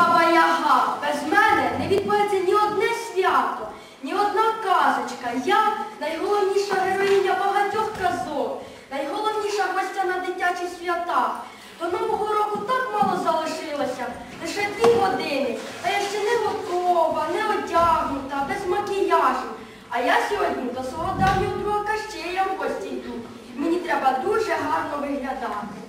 Баба Яга, без мене не відбувається ні одне свято, ні одна казочка. Я найголовніша героїня багатьох казок, найголовніша гостя на дитячі свята. До Нового року так мало залишилося, лише дві години, та я ще не готова, не одягнута, без макіяжу. А я сьогодні до свого давнього друга Кащея в гості йду. Мені треба дуже гарно виглядати.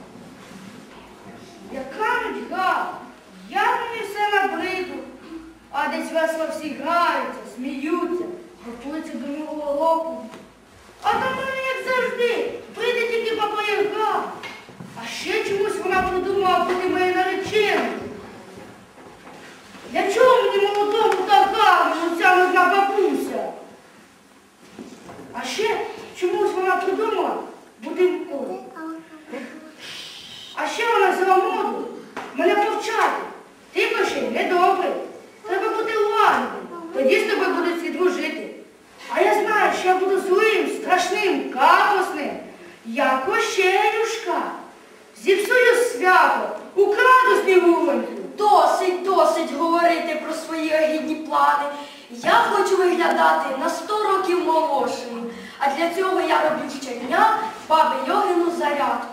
А десь весело всі граються, сміються, готуються до нового року. А до мене, як завжди, прийде тільки баба Яга. А ще чомусь вона придумала бути моєю нареченою. Для чого мені молодому так гарно ця нудна бабуся? А ще чомусь вона придумала бути ой, а ще вона взяла моду мене повчати. Ти коші недобрий. Треба бути ладним. Тоді з тобою будуть всі дружити. А я знаю, що я буду злим, страшним, капосним. Я кощеюшка. Зіпсую свято, украду. Досить, досить говорити про свої огідні плани. Я хочу виглядати на 100 років молодшою. А для цього я роблю щодня баби Йогину зарядку.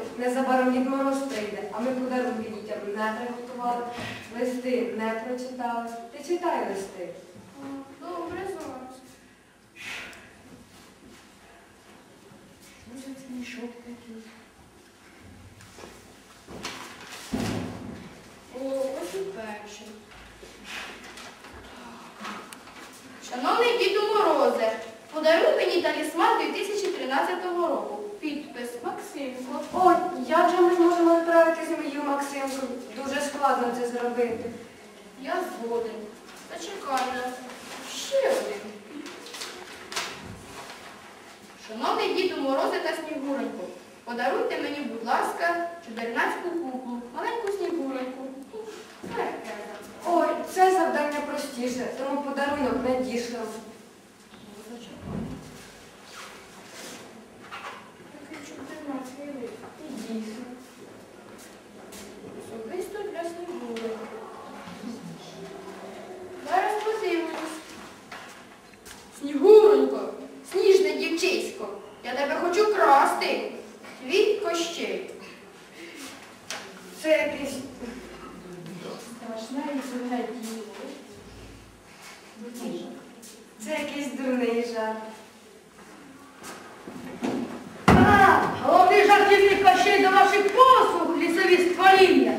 Роботи. Незабаром Дід Мороз прийде, а ми подарунки дітям не приготували, листи не прочитали. Ти читай листи. Добре, зараз. Що це мішок такий? О, ось і перший. Шановний Діду Морозе, подаруй мені талісман 2013 року. Підпис Ой, як же ми зможемо відправити змію Максимку? Дуже складно це зробити. Я згоден. Зачекай нас. Ще один. Шановний Діду Морозе та Снігуронько, подаруйте мені, будь ласка, чудернацьку куклу, маленьку Снігуроньку. Ой, це завдання простіше, тому подарунок не дійшов. Це якийсь дурний жарт. А, головний жартівник кощей до ваших послуг, лісові створіння.